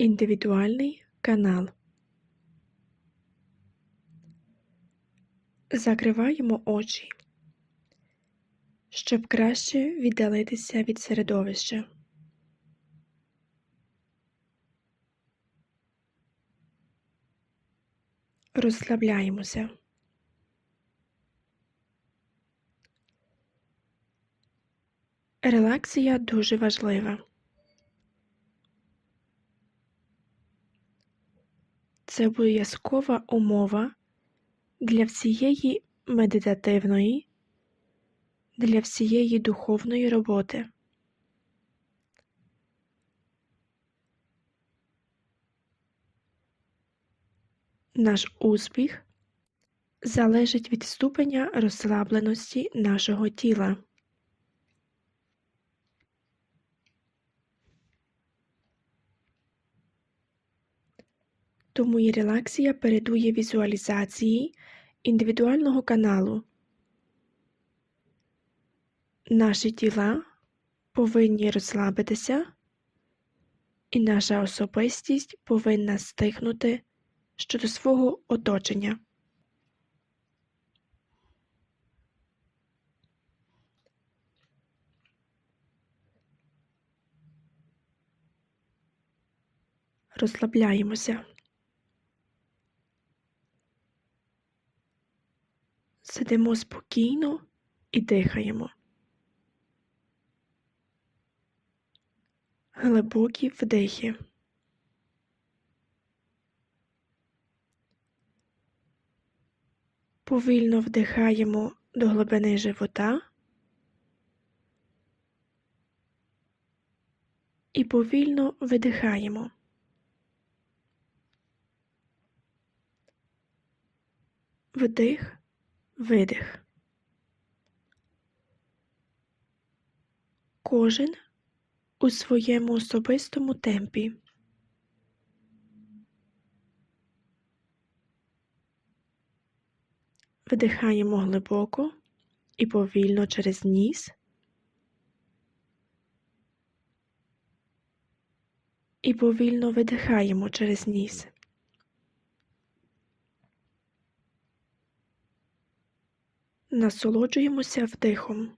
Індивідуальний канал. Закриваємо очі, щоб краще віддалитися від середовища. Розслабляємося. Релаксія дуже важлива. Це обов'язкова умова для всієї медитативної, для всієї духовної роботи. Наш успіх залежить від ступеня розслабленості нашого тіла. І релаксія передує візуалізації індивідуального каналу. Наші тіла повинні розслабитися, і наша особистість повинна стихнути щодо свого оточення. Розслабляємося. Сидимо спокійно і дихаємо. Глибокі вдихи. Повільно вдихаємо до глибини живота і повільно видихаємо. Вдих, видих. Кожен у своєму особистому темпі. Видихаємо глибоко і повільно через ніс. І повільно видихаємо через ніс. Насолоджуємося вдихом.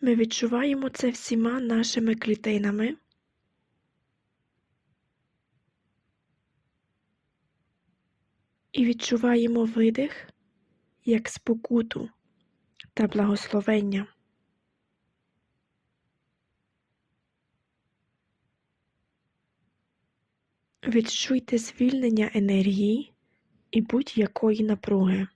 Ми відчуваємо це всіма нашими клітинами. І відчуваємо видих як спокуту та благословення. Відчуйте звільнення енергії і будь-якої напруги.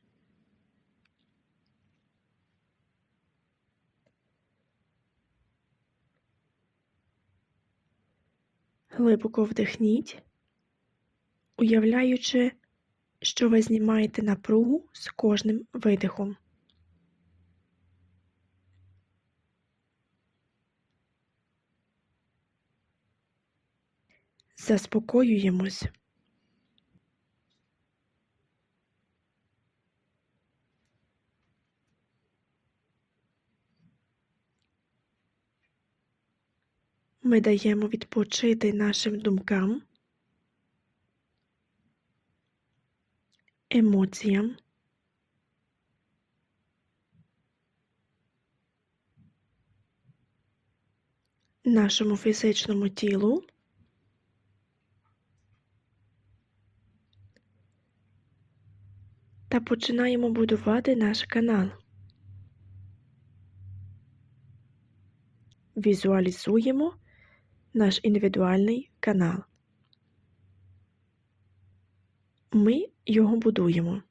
Глибоко вдихніть, уявляючи, що ви знімаєте напругу з кожним видихом. Заспокоюємось. Ми даємо відпочити нашим думкам, емоціям, нашому фізичному тілу та починаємо будувати наш канал. Візуалізуємо наш індивідуальний канал. Ми його будуємо.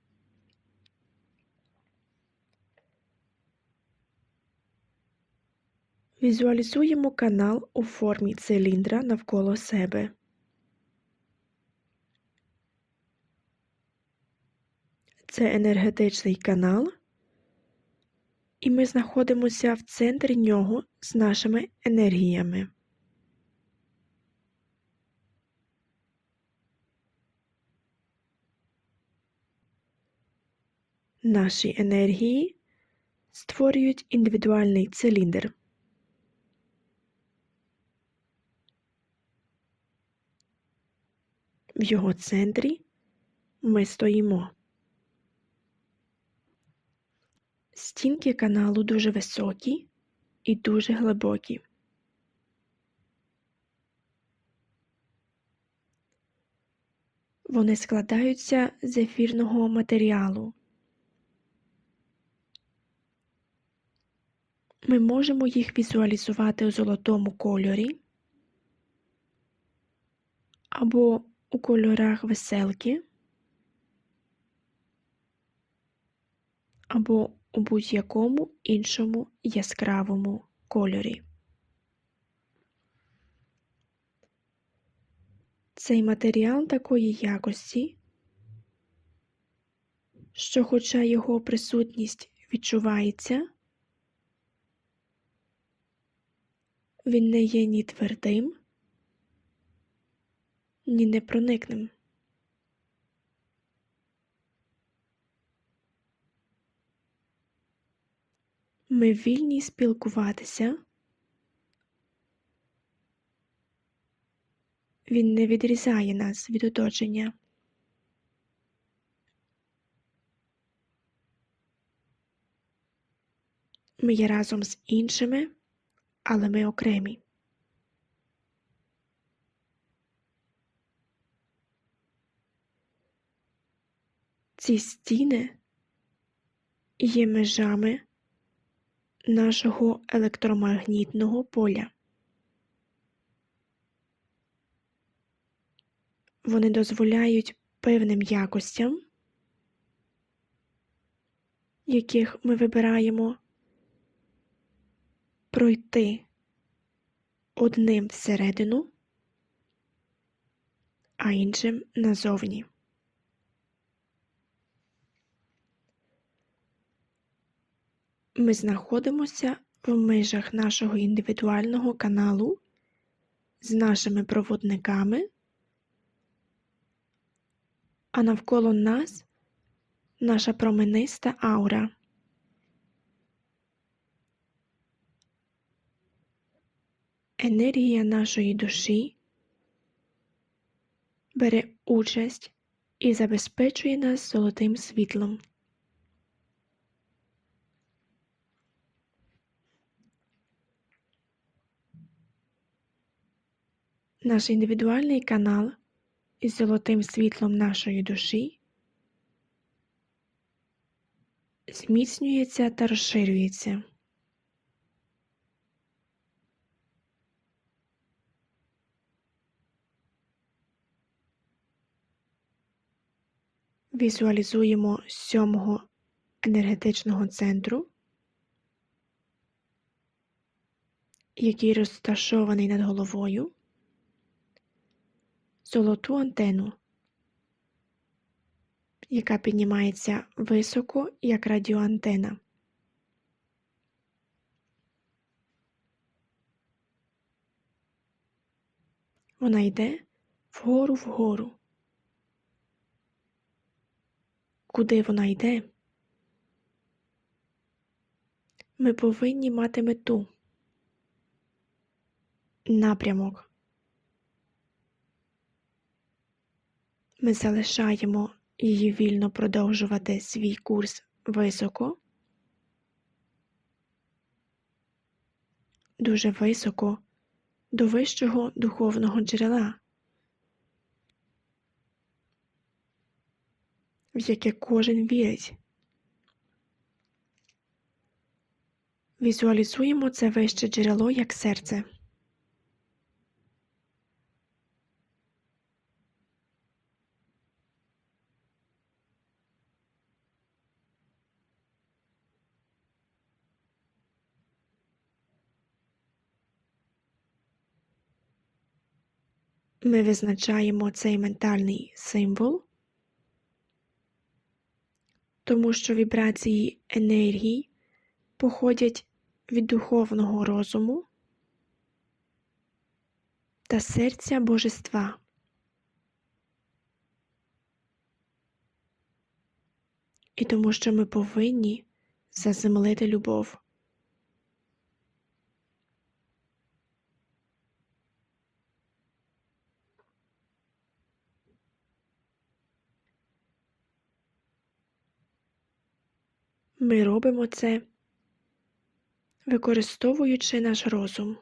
Візуалізуємо канал у формі циліндра навколо себе. Це енергетичний канал, і ми знаходимося в центрі нього з нашими енергіями. Наші енергії створюють індивідуальний циліндр. В його центрі ми стоїмо. Стінки каналу дуже високі і дуже глибокі. Вони складаються з ефірного матеріалу. Ми можемо їх візуалізувати у золотому кольорі або у кольорах веселки, або у будь-якому іншому яскравому кольорі. Цей матеріал такої якості, що, хоча його присутність відчувається, він не є ні твердим, ні непроникним. Ми вільні спілкуватися. Він не відрізає нас від оточення. Ми є разом з іншими, але ми окремі. Ці стіни є межами нашого електромагнітного поля. Вони дозволяють певним якостям, яких ми вибираємо, пройти одним всередину, а іншим назовні. Ми знаходимося в межах нашого індивідуального каналу з нашими проводниками, а навколо нас наша промениста аура. Енергія нашої душі бере участь і забезпечує нас золотим світлом. Наш індивідуальний канал із золотим світлом нашої душі зміцнюється та розширюється. Візуалізуємо сьомого енергетичного центру, який розташований над головою золоту антенну, яка піднімається високо, як радіоантена. Вона йде вгору вгору. Куди вона йде? Ми повинні мати мету, напрямок. Ми залишаємо її вільно продовжувати свій курс високо, дуже високо до вищого духовного джерела, в яке кожен вірить. Візуалізуємо це вище джерело як серце. Ми визначаємо цей ментальний символ, тому що вібрації енергії походять від духовного розуму та серця Божества. І тому що ми повинні заземлити любов. Ми робимо це, використовуючи наш розум.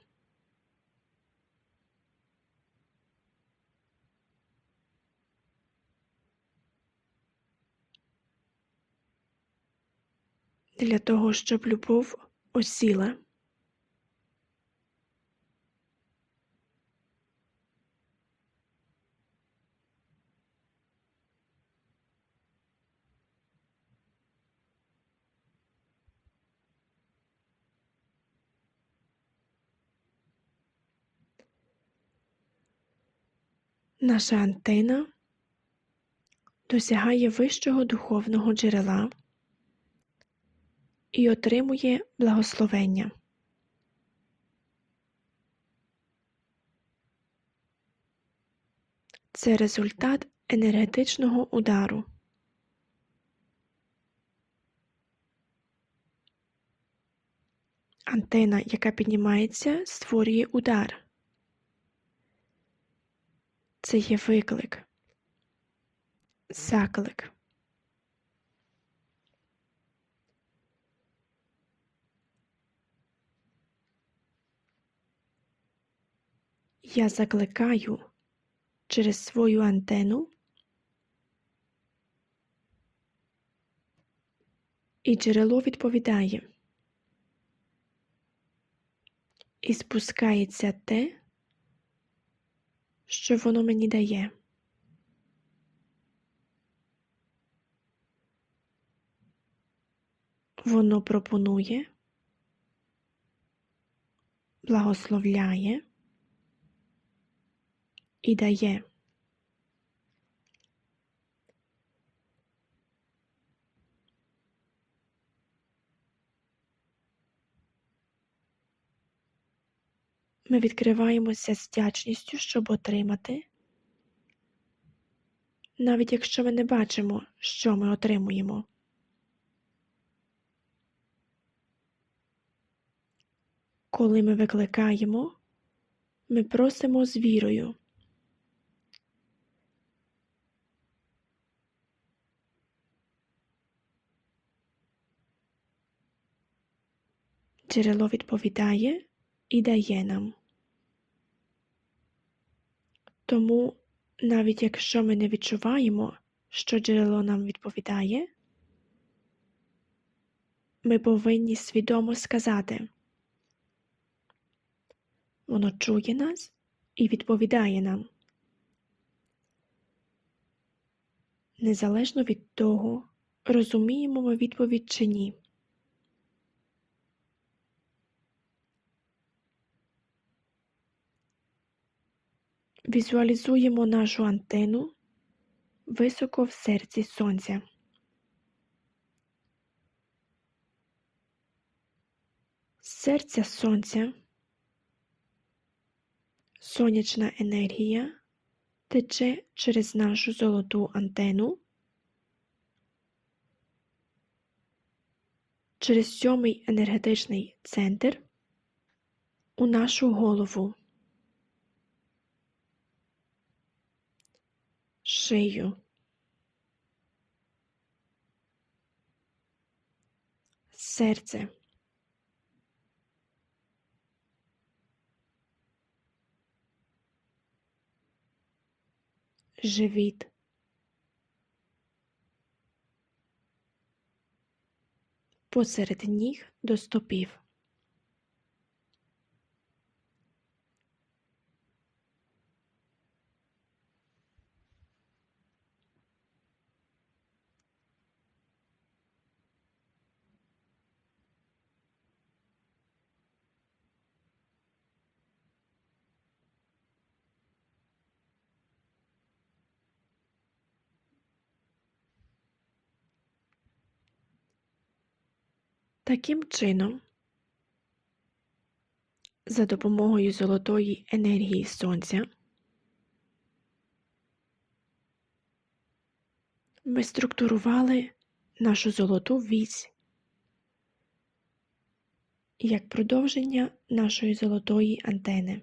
Для того, щоб любов осіла. Наша антена досягає вищого духовного джерела і отримує благословення. Це результат енергетичного удару. Антена, яка піднімається, створює удар. Це є виклик, заклик. Я закликаю через свою антенну і джерело відповідає. І спускається те, що воно мені дає. Воно пропонує, благословляє і дає. Ми відкриваємося з вдячністю, щоб отримати, навіть якщо ми не бачимо, що ми отримуємо. Коли ми викликаємо, ми просимо з вірою. Джерело відповідає і дає нам. Тому, навіть якщо ми не відчуваємо, що джерело нам відповідає, ми повинні свідомо сказати, воно чує нас і відповідає нам. Незалежно від того, розуміємо ми відповідь чи ні. Візуалізуємо нашу антенну високо в серці сонця. З серця сонця сонячна енергія тече через нашу золоту антенну, через сьомий енергетичний центр у нашу голову. Шию. Серце. Живіт. Посеред ніг до стопів. Таким чином, за допомогою золотої енергії сонця ми структурували нашу золоту вісь як продовження нашої золотої антени.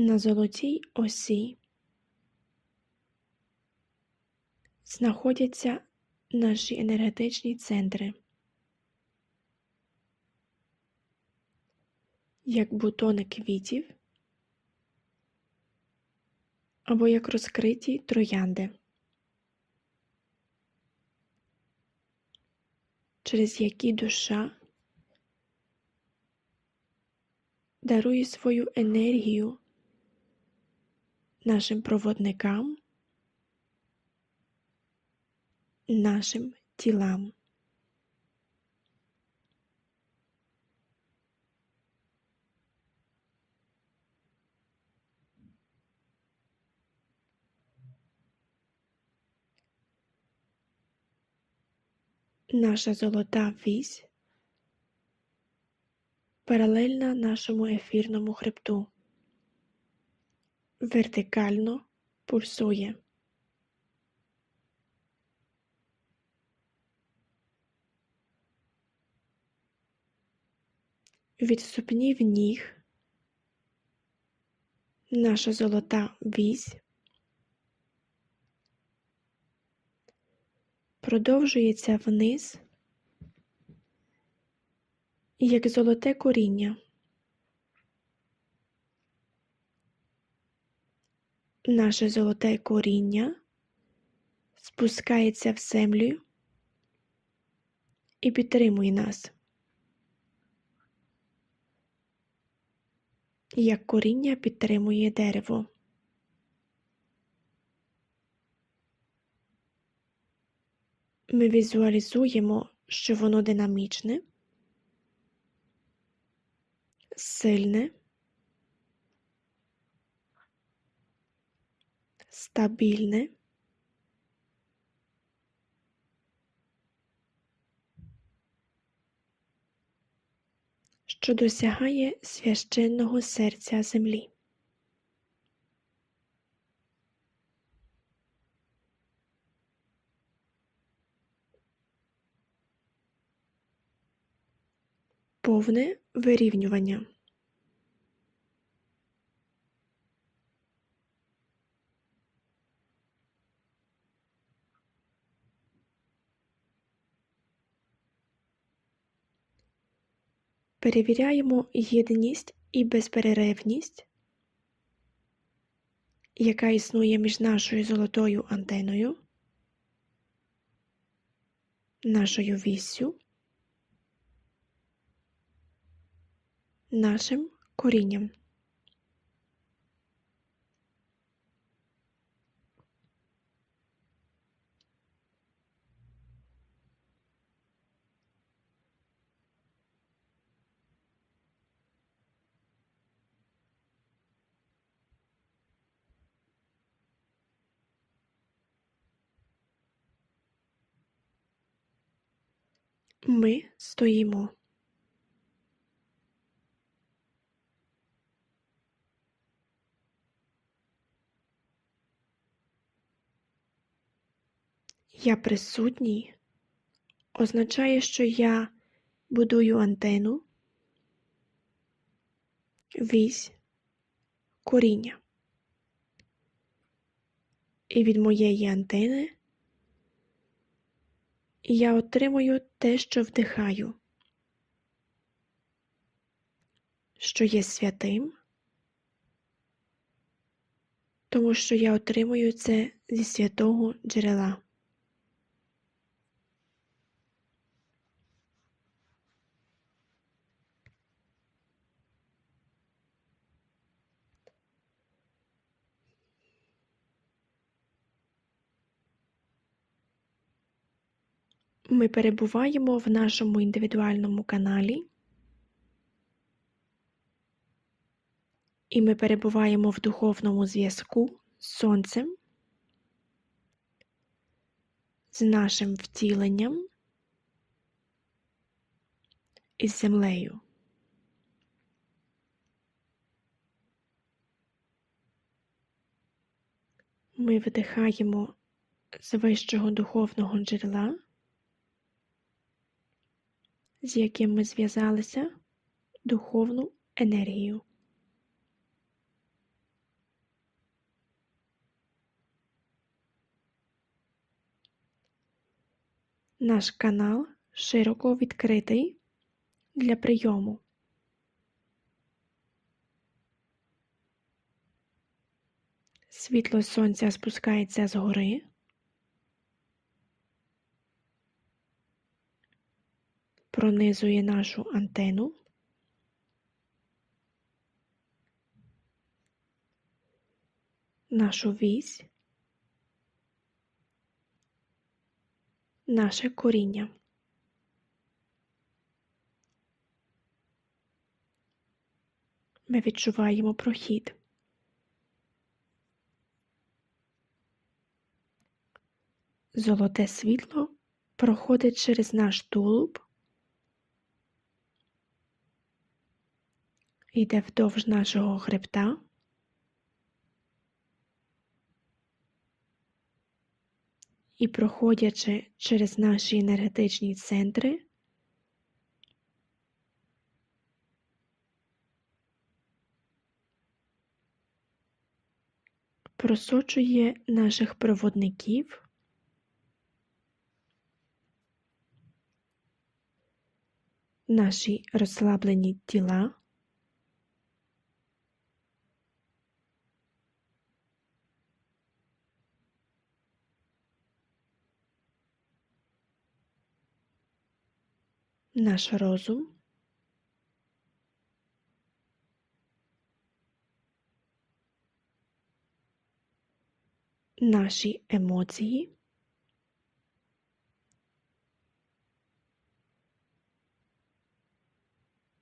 На золотій осі. Знаходяться наші енергетичні центри, як бутони квітів або як розкриті троянди, через які душа дарує свою енергію нашим проводникам, нашим тілам. Наша золота вісь паралельна нашому ефірному хребту вертикально пульсує. Від ступнів ніг наша золота вісь продовжується вниз, як золоте коріння. Наше золоте коріння спускається в землю і підтримує нас, як коріння підтримує дерево. Ми візуалізуємо, що воно динамічне, сильне. Стабільне. Що досягає священного серця землі. Повне вирівнювання. Перевіряємо єдність і безперервність, яка існує між нашою золотою антеною, нашою віссю, нашим корінням. Ми стоїмо. Я присутній означає, що я будую антенну, вісь, коріння. І від моєї антени я отримую те, що вдихаю, що є святим, тому що я отримую це зі святого джерела. Ми перебуваємо в нашому індивідуальному каналі, і ми перебуваємо в духовному зв'язку з Сонцем, з нашим втіленням, із землею. Ми вдихаємо з вищого духовного джерела, з яким ми зв'язалися духовну енергію. Наш канал широко відкритий для прийому. Світло сонця спускається згори. Пронизує нашу антену. Нашу вісь, наше коріння. Ми відчуваємо прохід. Золоте світло проходить через наш тулуб, йде вдовж нашого хребта. І проходячи через наші енергетичні центри, просочує наших проводників наші розслаблені тіла. Наш розум. Наші емоції.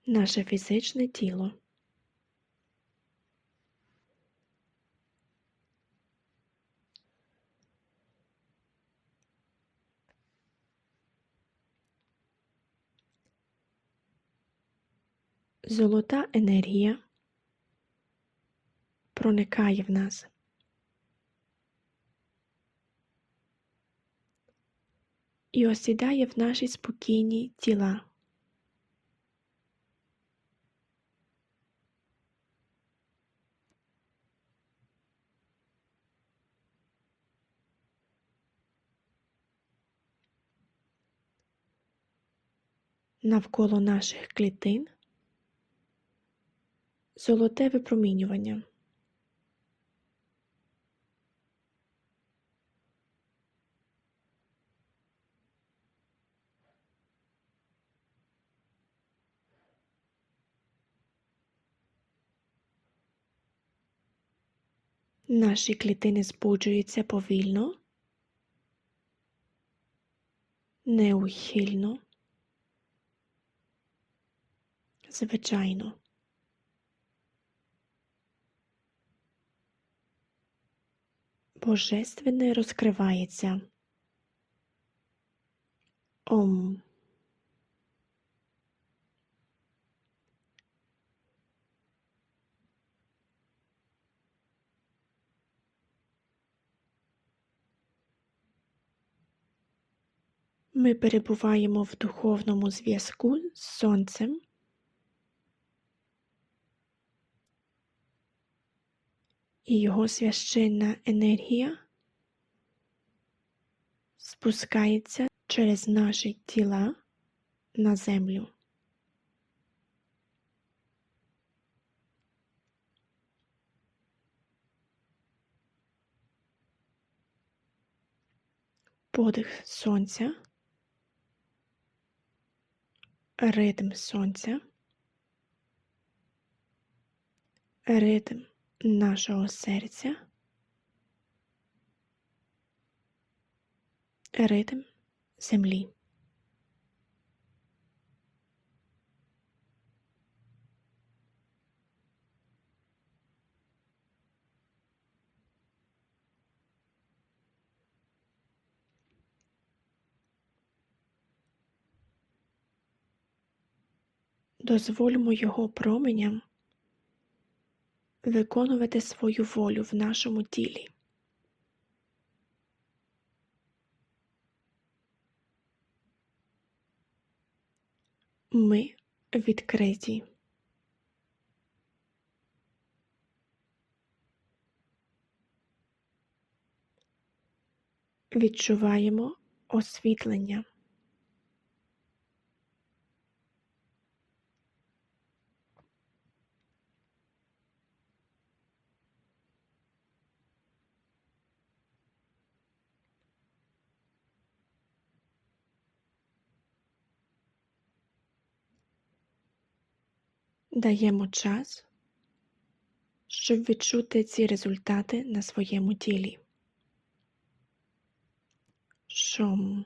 Наше фізичне тіло. Золота енергія проникає в нас. І осідає в наші спокійні тіла. Навколо наших клітин золоте випромінювання. Наші клітини збуджуються повільно, неухильно, звичайно. Божественне розкривається. Ом. Ми перебуваємо в духовному зв'язку з Сонцем. І його священна енергія спускається через наші тіла на землю. Подих сонця, ритм сонця, ритм нашого серця, ритм землі. Дозвольмо Його променям виконувати свою волю в нашому тілі. Ми відкриті. Відчуваємо освітлення. Даємо час, щоб відчути ці результати на своєму тілі. Шом.